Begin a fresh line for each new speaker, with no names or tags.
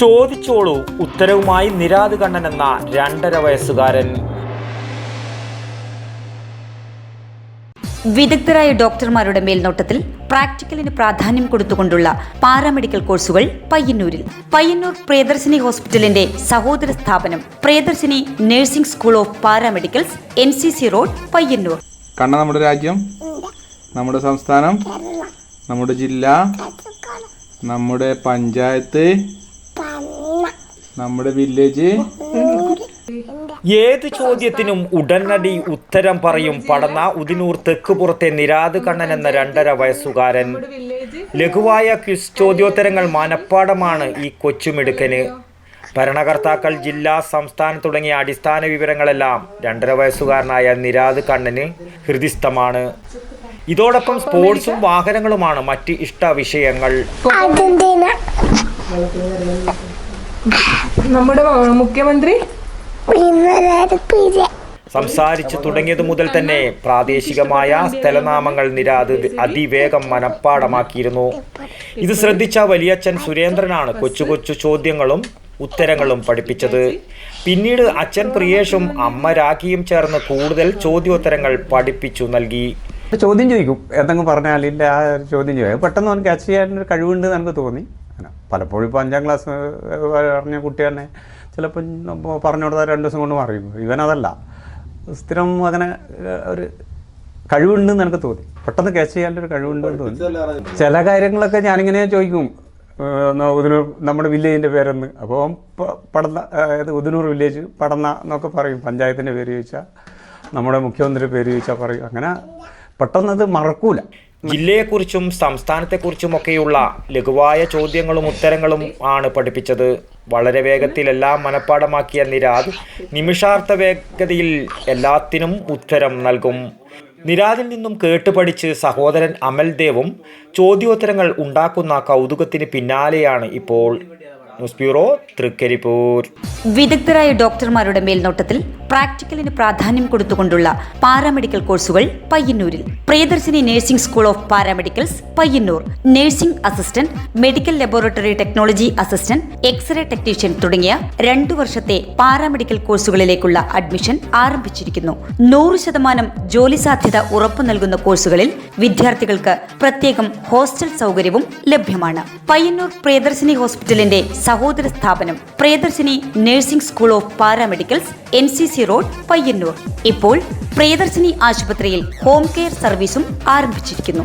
ചോദിച്ചോളൂ ഉത്തരവുമായി നിരാത് കണ്ണൻ എന്ന രണ്ടര വയസ്സുകാരൻ.
വിദഗ്ധരായ ഡോക്ടർമാരുടെ മേൽനോട്ടത്തിൽ പ്രാക്ടിക്കലിന് പ്രാധാന്യം കൊടുത്തുകൊണ്ടുള്ള പാരാമെഡിക്കൽ കോഴ്സുകൾ പയ്യന്നൂരിൽ. പയ്യന്നൂർ പ്രിയദർശിനി ഹോസ്പിറ്റലിന്റെ സഹോദര സ്ഥാപനം Priyadarshini nursing school of paramedicals N C C road Payyanur.
കണ്ണ നമ്മുടെ രാജ്യം നമ്മുടെ സംസ്ഥാനം നമ്മുടെ ജില്ല നമ്മുടെ പഞ്ചായത്ത് നമ്മുടെ വില്ലേജ്.
ഏത് ചോദ്യത്തിനും ഉടനടി ഉത്തരം പറയും പടന്ന ഉദിനൂർ തെക്കുപുറത്തെ നിരാത് കണ്ണൻ എന്ന രണ്ടര വയസ്സുകാരൻ. ലഘുവായ ക്വിസ് ചോദ്യോത്തരങ്ങൾ മനപ്പാടമാണ് ഈ കൊച്ചുമിടുക്കന്. ഭരണകർത്താക്കൾ ജില്ലാ സംസ്ഥാനം തുടങ്ങിയ അടിസ്ഥാന വിവരങ്ങളെല്ലാം രണ്ടര വയസ്സുകാരനായ നിരാത് കണ്ണന് ഹൃദിസ്ഥമാണ്. ഇതോടൊപ്പം സ്പോർട്സും വാഹനങ്ങളുമാണ് മറ്റ് ഇഷ്ട വിഷയങ്ങൾ
നമ്മുടെ മുഖ്യമന്ത്രി?
സംസാരിച്ചു തുടങ്ങിയത് മുതൽ തന്നെ പ്രാദേശികമായ സ്ഥലനാമങ്ങൾ നിരാത് അതിവേഗം മനഃപ്പാടമാക്കിയിരുന്നു. ഇത് ശ്രദ്ധിച്ച വലിയച്ഛൻ സുരേന്ദ്രനാണ് കൊച്ചു കൊച്ചു ചോദ്യങ്ങളും ഉത്തരങ്ങളും പഠിപ്പിച്ചത്. പിന്നീട് അച്ഛൻ പ്രിയേഷും അമ്മ രാഖിയും ചേർന്ന് കൂടുതൽ ചോദ്യോത്തരങ്ങൾ പഠിപ്പിച്ചു നൽകി.
ചോദ്യം ചോദിക്കും. എന്തെങ്കിലും പറഞ്ഞാലില്ല ആ ഒരു ചോദ്യം ചോദിക്കും. പെട്ടെന്ന് അവൻ ക്യാച്ച് ചെയ്യാനൊരു കഴിവുണ്ട് എന്ന് എനിക്ക് തോന്നി. അങ്ങനെ. പലപ്പോഴും ഇപ്പോൾ അഞ്ചാം ക്ലാസ് പറഞ്ഞ കുട്ടി തന്നെ ചിലപ്പോൾ പറഞ്ഞു കൊടുത്താൽ രണ്ട് ദിവസം കൊണ്ട് മാറി ഇവനതല്ല സ്ഥിരം അങ്ങനെ ഒരു കഴിവുണ്ടെന്ന് എനിക്ക് തോന്നി. പെട്ടെന്ന് ക്യാച്ച് ഒരു കഴിവുണ്ടെന്ന് തോന്നി. ചില കാര്യങ്ങളൊക്കെ ഞാനിങ്ങനെ ചോദിക്കും. ഉദനൂർ നമ്മുടെ വില്ലേജിന്റെ പേരെന്ന്. അപ്പോൾ പടന്ന അതായത് ഉദിനൂർ വില്ലേജ് പടന്ന എന്നൊക്കെ പറയും. പഞ്ചായത്തിന്റെ പേര് ചോദിച്ചാൽ നമ്മുടെ മുഖ്യമന്ത്രി പേര് ചോദിച്ചാൽ പറയും. അങ്ങനെ പെട്ടെന്ന് അത് മറക്കൂല.
ജില്ലയെക്കുറിച്ചും സംസ്ഥാനത്തെക്കുറിച്ചുമൊക്കെയുള്ള ലഘുവായ ചോദ്യങ്ങളും ഉത്തരങ്ങളും ആണ് പഠിപ്പിച്ചത്. വളരെ വേഗത്തിൽ എല്ലാം മനഃപ്പാടമാക്കിയ നിരാദ് നിമിഷാർത്ഥ വേഗതയിൽ എല്ലാത്തിനും ഉത്തരം നൽകും. നിരാദിൽ നിന്നും കേട്ടുപഠിച്ച് സഹോദരൻ അമൽദേവും ചോദ്യോത്തരങ്ങൾ ഉണ്ടാക്കുന്ന കൗതുകത്തിന് പിന്നാലെയാണ് ഇപ്പോൾ ന്യൂസ് ബ്യൂറോ തൃക്കരിപ്പൂർ.
വിദഗ്ധരായ ഡോക്ടർമാരുടെ മേൽനോട്ടത്തിൽ പ്രാക്ടിക്കലിന് പ്രാധാന്യം കൊടുത്തുകൊണ്ടുള്ള പാരാമെഡിക്കൽ കോഴ്സുകൾ പയ്യന്നൂരിൽ. Priyadarshini nursing school of paramedicals Payyanur. Nursing assistant medical laboratory technology assistant x-ray technician തുടങ്ങിയ രണ്ടു വർഷത്തെ പാരാമെഡിക്കൽ കോഴ്സുകളിലേക്കുള്ള അഡ്മിഷൻ ആരംഭിച്ചിരിക്കുന്നു. നൂറ് ശതമാനം ജോലി സാധ്യത ഉറപ്പു നൽകുന്ന കോഴ്സുകളിൽ വിദ്യാർത്ഥികൾക്ക് പ്രത്യേകം ഹോസ്റ്റൽ സൗകര്യവും ലഭ്യമാണ്. പയ്യന്നൂർ പ്രിയദർശിനി ഹോസ്പിറ്റലിന്റെ സഹോദര സ്ഥാപനം Priyadarshini nursing school of paramedicals N C C road Payyanur. ഇപ്പോൾ പ്രിയദർശിനി ആശുപത്രിയിൽ ഹോം കെയർ സർവീസും ആരംഭിച്ചിരിക്കുന്നു.